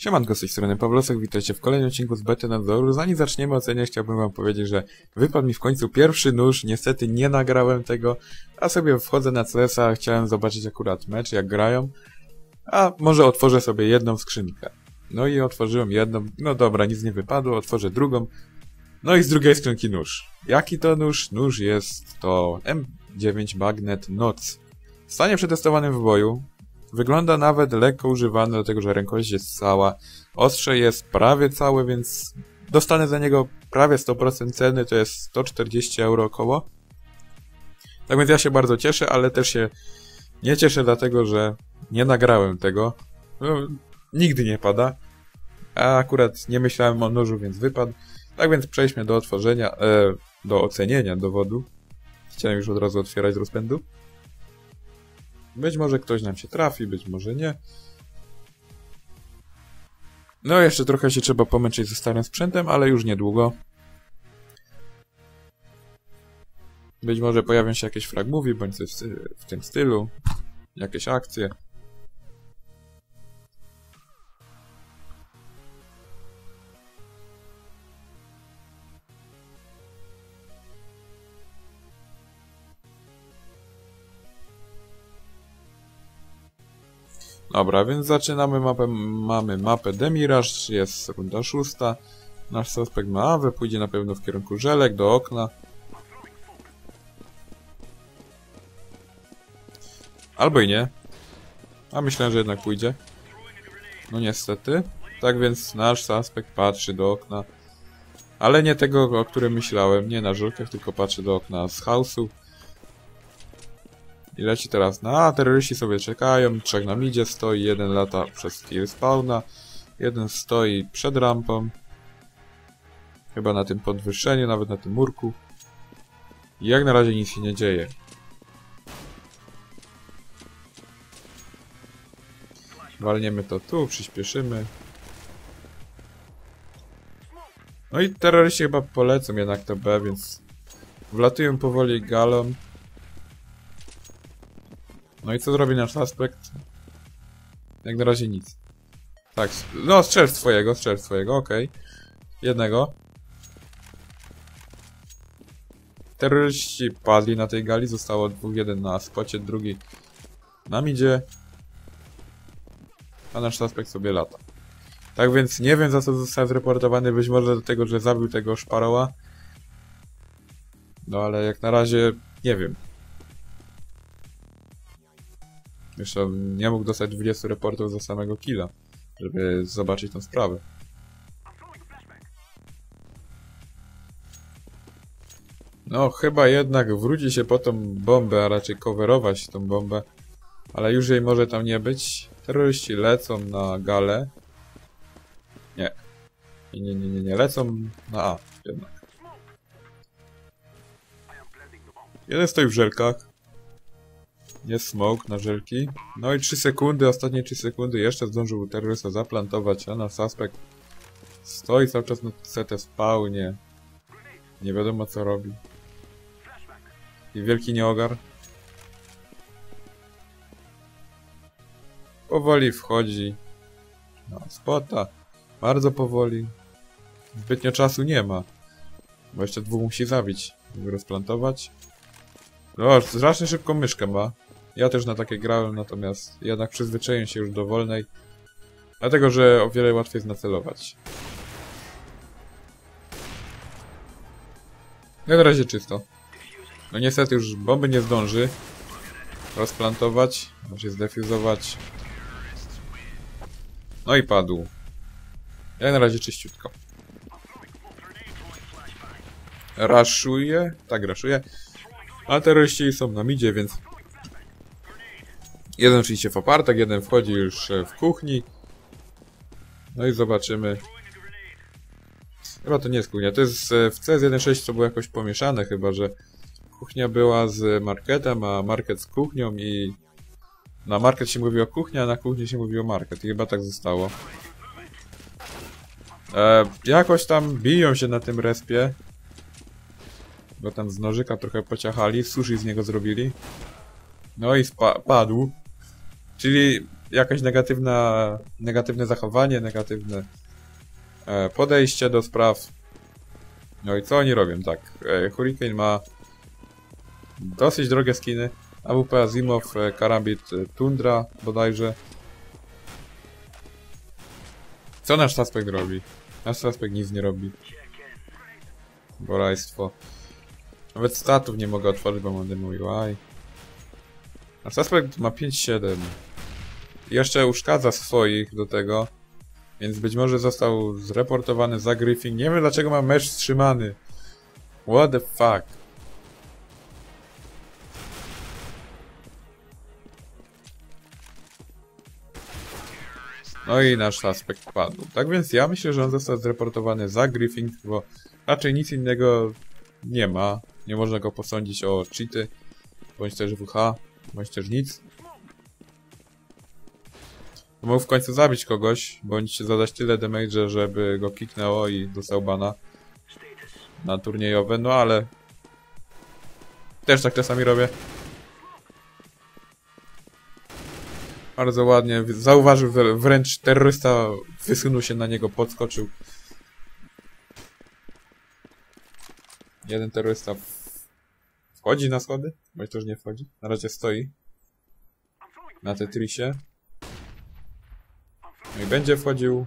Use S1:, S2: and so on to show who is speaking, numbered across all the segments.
S1: Siemanko, z tej strony Pawlosek, witajcie w kolejnym odcinku z Bety Nadzoru. Zanim zaczniemy oceniać, chciałbym wam powiedzieć, że wypadł mi w końcu pierwszy nóż, niestety nie nagrałem tego, a sobie wchodzę na CS-a, chciałem zobaczyć akurat mecz, jak grają, a może otworzę sobie jedną skrzynkę. No i otworzyłem jedną, no dobra, nic nie wypadło, otworzę drugą, no i z drugiej skrzynki nóż. Jaki to nóż? Nóż jest to M9 Magnet Noc. Stanie przetestowanym w boju, Wygląda nawet lekko używany, dlatego że rękojeść jest cała. Ostrze jest prawie całe, więc dostanę za niego prawie 100% ceny, to jest 140 euro około. Tak więc ja się bardzo cieszę, ale też się nie cieszę dlatego, że nie nagrałem tego. No, nigdy nie pada. A akurat nie myślałem o nożu, więc wypadł. Tak więc przejdźmy do otworzenia, e, do ocenienia dowodu. Chciałem już od razu otwierać z rozpędu. Być może ktoś nam się trafi, być może nie. No, jeszcze trochę się trzeba pomęczyć ze starym sprzętem, ale już niedługo. Być może pojawią się jakieś fragmovie, bądź coś w tym stylu. Jakieś akcje. Dobra, więc zaczynamy mapę, mamy mapę Demiraż, jest runda szósta. Nasz suspekt ma awę, pójdzie na pewno w kierunku żelek, do okna. Albo i nie. A myślałem, że jednak pójdzie. No niestety. Tak więc nasz suspekt patrzy do okna. Ale nie tego, o którym myślałem. Nie na żelkach, tylko patrzy do okna z house'u. I leci teraz na terroryści sobie czekają, trzech na midzie stoi, jeden lata przez kill spawna, jeden stoi przed rampą, chyba na tym podwyższeniu, nawet na tym murku. I jak na razie nic się nie dzieje. Walniemy to tu, przyspieszymy. No i terroryści chyba polecą jednak to B, więc wlatują powoli galą. No i co zrobi nasz aspekt? Jak na razie nic. Tak, no strzel swojego, strzel swojego, okej. Okay. Jednego. Terroryści padli na tej gali, zostało dwóch, jeden na spocie, drugi nam idzie. A nasz aspekt sobie lata. Tak więc nie wiem za co został zreportowany, być może do tego, że zabił tego szparoła. No ale jak na razie nie wiem. Jeszcze nie mógł dostać 20 reportów za samego killa, żeby zobaczyć tą sprawę. No, chyba jednak wróci się po tą bombę, a raczej coverować tą bombę. Ale już jej może tam nie być. Terroryści lecą na galę. Nie. Nie, nie, nie, nie, lecą na A jednak. Jeden stoi w żelkach. Jest smoke na żelki. No i 3 sekundy, ostatnie 3 sekundy. Jeszcze zdążył terrorysta zaplantować, a na suspect stoi cały czas na CT spawnie. Nie wiadomo co robi. I wielki nieogar. Powoli wchodzi. No, spota. Bardzo powoli. Zbytnio czasu nie ma. Bo jeszcze dwóch musi zabić, rozplantować. No, strasznie szybką myszkę ma. Ja też na takie grałem, natomiast jednak przyzwyczaiłem się już do wolnej. Dlatego, że o wiele łatwiej jest nacelować. Jak na razie czysto. No niestety już bomby nie zdąży rozplantować, znaczy zdefuzować. No i padł. Jak na razie czyściutko. Raszuje? Tak, raszuje. A terroryści są na midzie, więc Jeden oczywiście w opartek, jeden wchodzi już e, w kuchni. No i zobaczymy. Chyba to nie jest kuchnia, to jest e, w CS1.6 to było jakoś pomieszane chyba, że kuchnia była z marketem, a market z kuchnią i na market się mówiło kuchnia, a na kuchni się mówiło market i chyba tak zostało. E, jakoś tam biją się na tym respie. Bo tam z nożyka trochę pociachali, sushi z niego zrobili. No i padł. Czyli jakaś negatywna, negatywne zachowanie, negatywne e, podejście do spraw. No i co oni robią? Tak, e, Hurricane ma dosyć drogie skiny. AWP Azimov, e, Karambit, Tundra bodajże. Co nasz suspekt robi? Nasz suspekt nic nie robi. Borajstwo. Nawet statów nie mogę otworzyć, bo mam demo UI. Nasz suspekt ma 5-7. Jeszcze uszkadza swoich do tego. Więc być może został zreportowany za griffing. Nie wiem dlaczego ma mecz wstrzymany. What the fuck. No i nasz suspekt padł. Tak więc ja myślę, że on został zreportowany za griffing, bo raczej nic innego nie ma. Nie można go posądzić o cheaty, bądź też WH, bądź też nic. Mógł w końcu zabić kogoś, bądź zadać tyle damage, żeby go kiknęło i dostał bana na turniejowe, no ale też tak czasami robię. Bardzo ładnie. Zauważył wręcz terrorysta wysunął się na niego, podskoczył. Jeden terrorysta wchodzi na schody, bądź też nie wchodzi. Na razie stoi. Na Tetrisie. I będzie wchodził.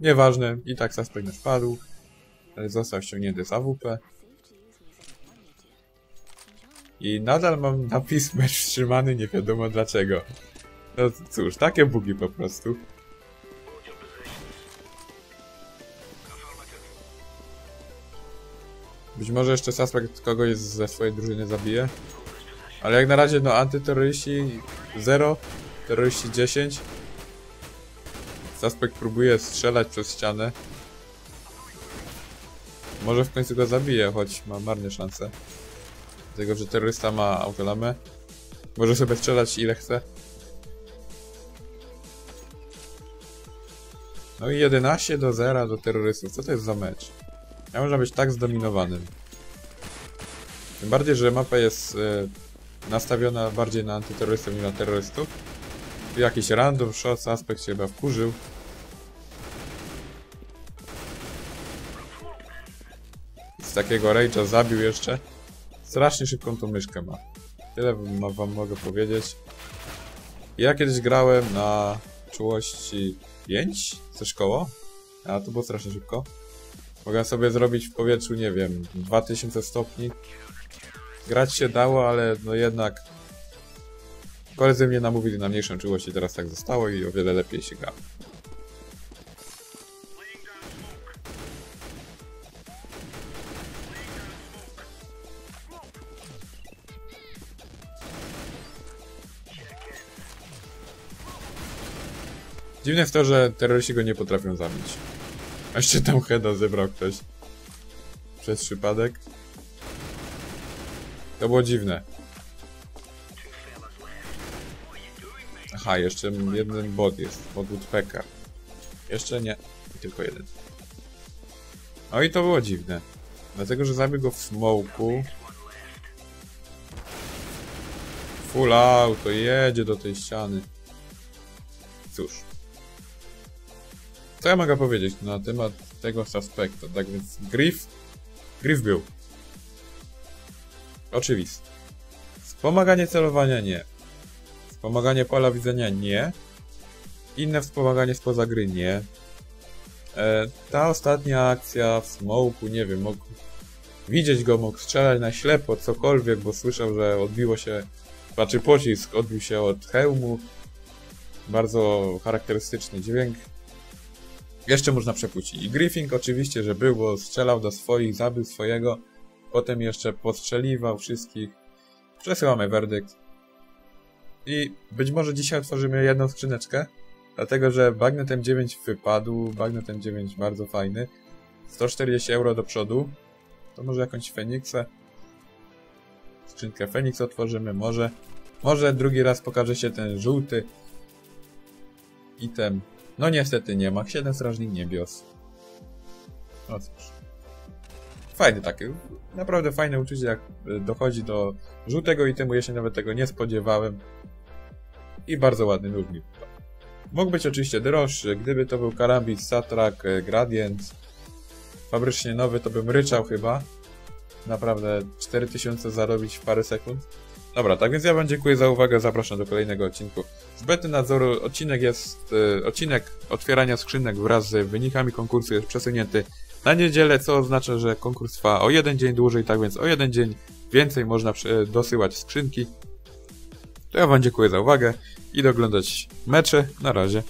S1: Nieważne, i tak suspekt wpadł. Został ściągnięty z AWP. I nadal mam napis mecz wstrzymany, nie wiadomo dlaczego. No cóż, takie bugi po prostu. Być może jeszcze suspekt kogoś ze swojej drużyny zabije. Ale jak na razie, no antyterroryści 0, terroryści 10. Suspekt próbuje strzelać przez ścianę. Może w końcu go zabije, choć ma marne szanse. Dlatego, że terrorysta ma autolamę. Może sobie strzelać ile chce. No i 11 do 0 do terrorystów. Co to jest za mecz? Ja można być tak zdominowanym. Tym bardziej, że mapa jest e, nastawiona bardziej na antyterrorystów niż na terrorystów. Jakiś random shot, aspekt się chyba wkurzył. Z takiego rage'a zabił jeszcze. Strasznie szybką tą myszkę ma. Tyle wam mogę powiedzieć. Ja kiedyś grałem na czułości 5? Coś koło? A to było strasznie szybko. Mogę sobie zrobić w powietrzu, nie wiem, 2000 stopni. Grać się dało, ale no jednak koledzy mnie namówili na mniejszą czułość i teraz tak zostało i o wiele lepiej się gra. Dziwne jest to, że terroryści go nie potrafią zabić. A jeszcze tam heada zebrał ktoś. Przez przypadek. To było dziwne. Aha, jeszcze jeden bot jest. Woodpecker. Jeszcze nie. Tylko jeden. No i to było dziwne. Dlatego, że zabił go w smoku. Full auto, jedzie do tej ściany. Cóż. Co ja mogę powiedzieć na temat tego suspekta? Tak więc Griff... Griff był. Oczywiste. Wspomaganie celowania nie. Wspomaganie pola widzenia nie. Inne wspomaganie spoza gry nie. E, ta ostatnia akcja w smoku, nie wiem, mógł widzieć go, mógł strzelać na ślepo, cokolwiek, bo słyszał, że odbiło się, znaczy pocisk odbił się od hełmu. Bardzo charakterystyczny dźwięk. Jeszcze można przepuścić. I Griffin oczywiście, że był, bo strzelał do swoich, zabił swojego. Potem jeszcze postrzeliwał wszystkich. Przesyłamy werdykt. I być może dzisiaj otworzymy jedną skrzyneczkę. Dlatego, że Bagnet M9 wypadł. Bagnet M9 bardzo fajny. 140 euro do przodu. To może jakąś Feniksę. Skrzynkę Feniks otworzymy. Może. Może drugi raz pokaże się ten żółty item no niestety nie ma. 7 Strażnik Niebios. No cóż. Fajny taki. Naprawdę fajne uczucie, jak e, dochodzi do żółtego itemu. Ja się nawet tego nie spodziewałem. I bardzo ładny nóż mi Mógł być oczywiście droższy, gdyby to był Karambit, Satrak, e, Gradient, fabrycznie nowy, to bym ryczał chyba. Naprawdę 4000 zarobić w parę sekund. Dobra, tak więc ja wam dziękuję za uwagę, zapraszam do kolejnego odcinku z bety nadzoru. Odcinek jest, e, odcinek otwierania skrzynek wraz z wynikami konkursu jest przesunięty na niedzielę, co oznacza, że konkurs trwa o jeden dzień dłużej, tak więc o jeden dzień więcej można dosyłać skrzynki. To ja wam dziękuję za uwagę i doglądać mecze. Na razie.